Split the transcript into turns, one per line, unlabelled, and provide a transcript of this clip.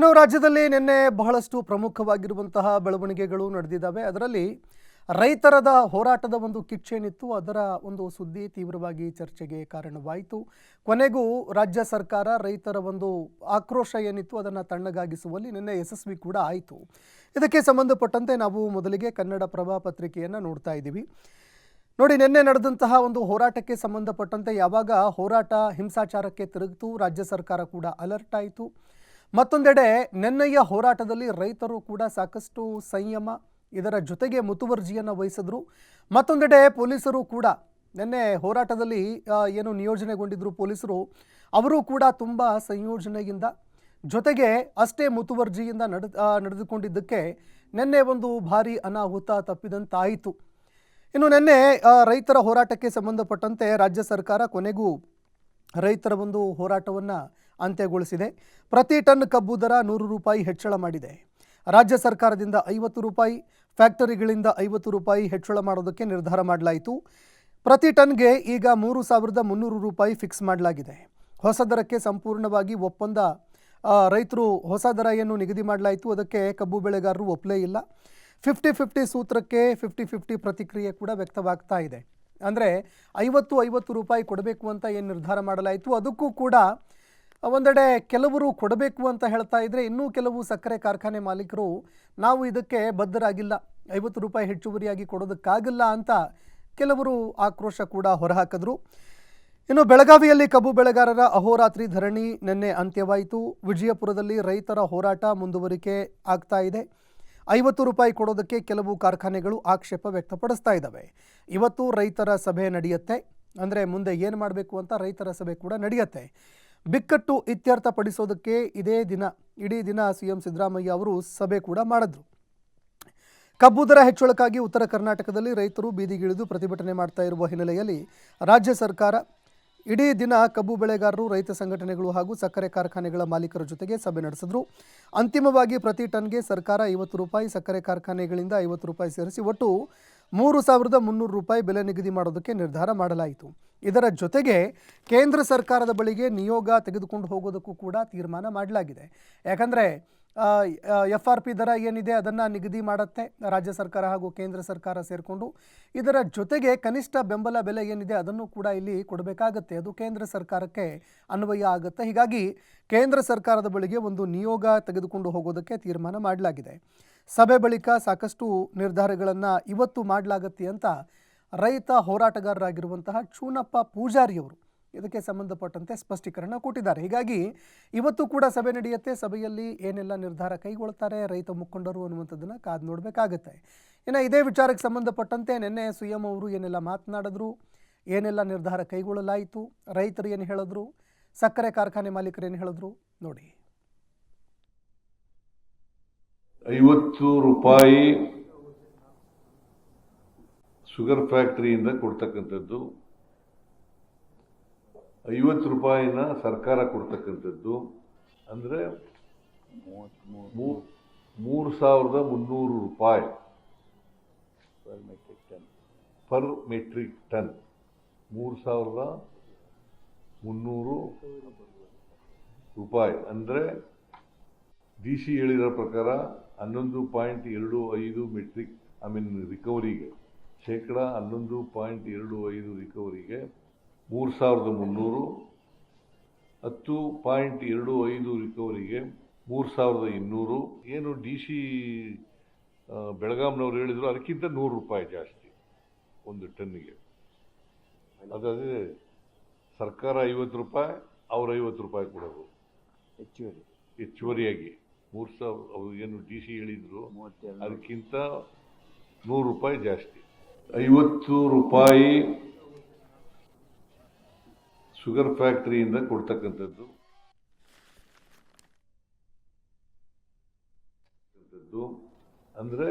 ಇನ್ನು ರಾಜ್ಯದಲ್ಲಿ ನಿನ್ನೆ ಬಹಳಷ್ಟು ಪ್ರಮುಖವಾಗಿರುವಂತಹ ಬೆಳವಣಿಗೆಗಳು ನಡೆದಿದ್ದಾವೆ. ಅದರಲ್ಲಿ ರೈತರದ ಹೋರಾಟದ ಒಂದು ಕಿಚ್ಚೇನಿತ್ತು. ಅದರ ಒಂದು ಸುದ್ದಿ ತೀವ್ರವಾಗಿ ಚರ್ಚೆಗೆ ಕಾರಣವಾಯಿತು. ಕೊನೆಗೂ ರಾಜ್ಯ ಸರ್ಕಾರ ರೈತರ ಒಂದು ಆಕ್ರೋಶ ಏನಿತ್ತು ಅದನ್ನು ತಣ್ಣಗಾಗಿಸುವಲ್ಲಿ ನಿನ್ನೆ ಯಶಸ್ವಿ ಕೂಡ ಆಯಿತು. ಇದಕ್ಕೆ ಸಂಬಂಧಪಟ್ಟಂತೆ ನಾವು ಮೊದಲಿಗೆ ಕನ್ನಡ ಪ್ರಭಾ ಪತ್ರಿಕೆಯನ್ನು ನೋಡ್ತಾ ಇದ್ದೀವಿ. ನೋಡಿ, ನಿನ್ನೆ ನಡೆದಂತಹ ಒಂದು ಹೋರಾಟಕ್ಕೆ ಸಂಬಂಧಪಟ್ಟಂತೆ ಯಾವಾಗ ಹೋರಾಟ ಹಿಂಸಾಚಾರಕ್ಕೆ ತಿರುಗಿತು, ರಾಜ್ಯ ಸರ್ಕಾರ ಕೂಡ ಅಲರ್ಟ್ ಆಯಿತು. ಮತ್ತೊಂದೆಡೆ ನಿನ್ನೆಯ ಹೋರಾಟದಲ್ಲಿ ರೈತರು ಕೂಡ ಸಾಕಷ್ಟು ಸಂಯಮ, ಇದರ ಜೊತೆಗೆ ಮುತುವರ್ಜಿಯನ್ನು ವಹಿಸಿದ್ರು. ಮತ್ತೊಂದೆಡೆ ಪೊಲೀಸರು ಕೂಡ ನಿನ್ನೆ ಹೋರಾಟದಲ್ಲಿ ಏನು ನಿಯೋಜನೆಗೊಂಡಿದ್ರು ಪೊಲೀಸರು, ಅವರು ಕೂಡ ತುಂಬ ಸಂಯೋಜನೆಯಿಂದ, ಜೊತೆಗೆ ಅಷ್ಟೇ ಮುತುವರ್ಜಿಯಿಂದ ನಡೆ ನಡೆದುಕೊಂಡಿದ್ದಕ್ಕೆ ನಿನ್ನೆ ಒಂದು ಭಾರಿ ಅನಾಹುತ ತಪ್ಪಿದಂತಾಯಿತು. ಇನ್ನು ನಿನ್ನೆ ರೈತರ ಹೋರಾಟಕ್ಕೆ ಸಂಬಂಧಪಟ್ಟಂತೆ ರಾಜ್ಯ ಸರ್ಕಾರ ಕೊನೆಗೂ ರೈತರ ಒಂದು ಹೋರಾಟವನ್ನು ಅಂತ್ಯಗೊಳಿಸಿದೆ. ಪ್ರತಿ ಟನ್ ಕಬ್ಬು ದರ ನೂರು ರೂಪಾಯಿ ಹೆಚ್ಚಳ ಮಾಡಿದೆ. ರಾಜ್ಯ ಸರ್ಕಾರದಿಂದ ಐವತ್ತು ರೂಪಾಯಿ, ಫ್ಯಾಕ್ಟರಿಗಳಿಂದ ಐವತ್ತು ರೂಪಾಯಿ ಹೆಚ್ಚಳ ಮಾಡೋದಕ್ಕೆ ನಿರ್ಧಾರ ಮಾಡಲಾಯಿತು. ಪ್ರತಿ ಟನ್ಗೆ ಈಗ ಮೂರು ಸಾವಿರದ ಮುನ್ನೂರು ರೂಪಾಯಿ ಫಿಕ್ಸ್ ಮಾಡಲಾಗಿದೆ. ಹೊಸ ದರಕ್ಕೆ ಸಂಪೂರ್ಣವಾಗಿ ಒಪ್ಪಂದ ರೈತರು ಹೊಸ ದರ ಏನು ನಿಗದಿ ಮಾಡಲಾಯಿತು. ಅದಕ್ಕೆ ಕಬ್ಬು ಬೆಳೆಗಾರರು ಒಪ್ಪಲೇ ಇಲ್ಲ. ಫಿಫ್ಟಿ ಫಿಫ್ಟಿ ಸೂತ್ರಕ್ಕೆ ಫಿಫ್ಟಿ ಫಿಫ್ಟಿ ಪ್ರತಿಕ್ರಿಯೆ ಕೂಡ ವ್ಯಕ್ತವಾಗ್ತಾ ಇದೆ. ಅಂದರೆ ಐವತ್ತು ಐವತ್ತು ರೂಪಾಯಿ ಕೊಡಬೇಕು ಅಂತ ಏನು ನಿರ್ಧಾರ ಮಾಡಲಾಯಿತು? ಅದಕ್ಕೂ ಕೂಡ ಒಂದೆಡೆ ಕೆಲವರು ಕೊಡಬೇಕು ಅಂತ ಹೇಳ್ತಾ ಇದ್ರೆ ಇನ್ನೂ ಕೆಲವು ಸಕ್ಕರೆ ಕಾರ್ಖಾನೆ ಮಾಲೀಕರು ನಾವು ಇದಕ್ಕೆ ಬದ್ಧರಾಗಿಲ್ಲ. ಐವತ್ತು ರೂಪಾಯಿ ಹೆಚ್ಚುವರಿಯಾಗಿ ಕೊಡೋದಕ್ಕಾಗಲ್ಲ ಅಂತ ಕೆಲವರು ಆಕ್ರೋಶ ಕೂಡ ಹೊರಹಾಕಿದ್ರು. ಇನ್ನು ಬೆಳಗಾವಿಯಲ್ಲಿ ಕಬ್ಬು ಬೆಳೆಗಾರರ ಅಹೋರಾತ್ರಿ ಧರಣಿ ನಿನ್ನೆ ಅಂತ್ಯವಾಯಿತು. ವಿಜಯಪುರದಲ್ಲಿ ರೈತರ ಹೋರಾಟ ಮುಂದುವರಿಕೆ ಆಗ್ತಾ ಇದೆ. ಐವತ್ತು ರೂಪಾಯಿ ಕೊಡೋದಕ್ಕೆ ಕೆಲವು ಕಾರ್ಖಾನೆಗಳು ಆಕ್ಷೇಪ ವ್ಯಕ್ತಪಡಿಸ್ತಾ ಇದ್ದಾವೆ. ಇವತ್ತು ರೈತರ ಸಭೆ ನಡೆಯುತ್ತೆ. ಅಂದರೆ ಮುಂದೆ ಏನು ಮಾಡಬೇಕು ಅಂತ ರೈತರ ಸಭೆ ಕೂಡ ನಡೆಯುತ್ತೆ. ಬಿಕ್ಕಟ್ಟು ಇತ್ಯರ್ಥಪಡಿಸೋದಕ್ಕೆ ಇದೇ ದಿನ, ಇಡೀ ದಿನ ಸಿ ಎಂ ಸಿದ್ದರಾಮಯ್ಯ ಅವರು ಸಭೆ ಕೂಡ ಮಾಡಿದ್ರು. ಕಬ್ಬು ದರ ಹೆಚ್ಚಳಕ್ಕಾಗಿ ಉತ್ತರ ಕರ್ನಾಟಕದಲ್ಲಿ ರೈತರು ಬೀದಿಗಿಳಿದು ಪ್ರತಿಭಟನೆ ಮಾಡ್ತಾ ಇರುವ ಹಿನ್ನೆಲೆಯಲ್ಲಿ ರಾಜ್ಯ ಸರ್ಕಾರ ಇಡೀ ದಿನ ಕಬ್ಬು ಬೆಳೆಗಾರರು, ರೈತ ಸಂಘಟನೆಗಳು ಹಾಗೂ ಸಕ್ಕರೆ ಕಾರ್ಖಾನೆಗಳ ಮಾಲೀಕರ ಜೊತೆಗೆ ಸಭೆ ನಡೆಸಿದ್ರು. ಅಂತಿಮವಾಗಿ ಪ್ರತಿ ಟನ್ಗೆ ಸರ್ಕಾರ ಐವತ್ತು ರೂಪಾಯಿ, ಸಕ್ಕರೆ ಕಾರ್ಖಾನೆಗಳಿಂದ ಐವತ್ತು ರೂಪಾಯಿ ಸೇರಿಸಿ ಒಟ್ಟು ಮೂರು ಸಾವಿರದ ಮುನ್ನೂರು ರೂಪಾಯಿ ಬೆಲೆ ನಿಗದಿ ಮಾಡೋದಕ್ಕೆ ನಿರ್ಧಾರ ಮಾಡಲಾಯಿತು. ಇದರ ಜೊತೆಗೆ ಕೇಂದ್ರ ಸರ್ಕಾರದ ಬಳಿಗೆ ನಿಯೋಗ ತೆಗೆದುಕೊಂಡು ಹೋಗೋದಕ್ಕೂ ಕೂಡ ತೀರ್ಮಾನ ಮಾಡಲಾಗಿದೆ. ಯಾಕಂದರೆ ಎಫ್ ಆರ್ ಪಿ ದರ ಏನಿದೆ ಅದನ್ನು ನಿಗದಿ ಮಾಡುತ್ತೆ ರಾಜ್ಯ ಸರ್ಕಾರ ಹಾಗೂ ಕೇಂದ್ರ ಸರ್ಕಾರ ಸೇರಿಕೊಂಡು. ಇದರ ಜೊತೆಗೆ ಕನಿಷ್ಠ ಬೆಂಬಲ ಬೆಲೆ ಏನಿದೆ ಅದನ್ನು ಕೂಡ ಇಲ್ಲಿ ಕೊಡಬೇಕಾಗತ್ತೆ. ಅದು ಕೇಂದ್ರ ಸರ್ಕಾರಕ್ಕೆ ಅನ್ವಯ ಆಗುತ್ತೆ. ಹೀಗಾಗಿ ಕೇಂದ್ರ ಸರ್ಕಾರದ ಬಳಿಗೆ ಒಂದು ನಿಯೋಗ ತೆಗೆದುಕೊಂಡು ಹೋಗೋದಕ್ಕೆ ತೀರ್ಮಾನ ಮಾಡಲಾಗಿದೆ. ಸಭೆ ಬಳಿಕ ಸಾಕಷ್ಟು ನಿರ್ಧಾರಗಳನ್ನು ಇವತ್ತು ಮಾಡಲಾಗತ್ತೆ ಅಂತ ರೈತ ಹೋರಾಟಗಾರರಾಗಿರುವಂತಹ ಚೂನಪ್ಪ ಪೂಜಾರಿಯವರು ಇದಕ್ಕೆ ಸಂಬಂಧಪಟ್ಟಂತೆ ಸ್ಪಷ್ಟೀಕರಣ ಕೊಟ್ಟಿದ್ದಾರೆ. ಹೀಗಾಗಿ ಇವತ್ತು ಕೂಡ ಸಭೆ ನಡೆಯುತ್ತೆ. ಸಭೆಯಲ್ಲಿ ಏನೆಲ್ಲ ನಿರ್ಧಾರ ಕೈಗೊಳ್ತಾರೆ, ರೈತ ಮುಖಂಡರು ಅನ್ನುವಂಥದ್ದನ್ನು ಕಾದು ನೋಡಬೇಕಾಗತ್ತೆ. ಇನ್ನು ಇದೇ ವಿಚಾರಕ್ಕೆ ಸಂಬಂಧಪಟ್ಟಂತೆ ನಿನ್ನೆ ಸಿ ಎಂ ಅವರು ಏನೆಲ್ಲ ಮಾತನಾಡಿದ್ರು, ಏನೆಲ್ಲ ನಿರ್ಧಾರ ಕೈಗೊಳ್ಳಲಾಯಿತು, ರೈತರು ಏನು ಹೇಳಿದ್ರು, ಸಕ್ಕರೆ ಕಾರ್ಖಾನೆ ಮಾಲೀಕರು ಏನು ಹೇಳಿದ್ರು, ನೋಡಿ.
ಐವತ್ತು ರೂಪಾಯಿ ಶುಗರ್ ಫ್ಯಾಕ್ಟ್ರಿಯಿಂದ ಕೊಡ್ತಕ್ಕಂಥದ್ದು ಐವತ್ತು ರೂಪಾಯಿನ ಸರ್ಕಾರ ಕೊಡ್ತಕ್ಕಂಥದ್ದು ಅಂದರೆ ಮೂರು ಸಾವಿರದ ಮುನ್ನೂರು ರೂಪಾಯಿ ಪರ್ ಮೆಟ್ರಿಕ್ ಟನ್ ಮೂರು ಸಾವಿರದ ಮುನ್ನೂರು ರೂಪಾಯಿ. ಅಂದರೆ ಡಿ ಸಿ ಹೇಳಿರೋ ಪ್ರಕಾರ ಹನ್ನೊಂದು ಪಾಯಿಂಟ್ ಎರಡು ಐದು ಮೆಟ್ರಿಕ್ ಐ ಮೀನ್ ರಿಕವರಿಗೆ ಶೇಕಡ ಹನ್ನೊಂದು ಪಾಯಿಂಟ್ ಎರಡು ಐದು ರಿಕವರಿಗೆ ಮೂರು ಸಾವಿರದ ಮುನ್ನೂರು ಹತ್ತು ಪಾಯಿಂಟ್ ಎರಡು ಐದು ರಿಕವರಿಗೆ ಮೂರು ಸಾವಿರದ ಇನ್ನೂರು. ಏನು ಡಿ ಸಿ ಬೆಳಗಾಂನವ್ರು ಹೇಳಿದರು ಅದಕ್ಕಿಂತ ನೂರು ರೂಪಾಯಿ ಜಾಸ್ತಿ ಒಂದು ಟನ್ನಿಗೆ. ಅದಾದರೆ ಸರ್ಕಾರ ಐವತ್ತು ರೂಪಾಯಿ ಅವ್ರು ಐವತ್ತು ರೂಪಾಯಿ ಕೊಡೋದು.
ಹೆಚ್ಚುವರಿ.
ಹೆಚ್ಚುವರಿಯಾಗಿ. ಮೂರು ಸಾವಿರ ಅವರು ಏನು ಡಿ ಸಿ ಹೇಳಿದ್ರು ಅದಕ್ಕಿಂತ ನೂರು ರೂಪಾಯಿ ಜಾಸ್ತಿ. ಐವತ್ತು ರೂಪಾಯಿ ಶುಗರ್ ಫ್ಯಾಕ್ಟರಿಯಿಂದ ಕೊಡ್ತಕ್ಕಂಥದ್ದು. ಅಂದರೆ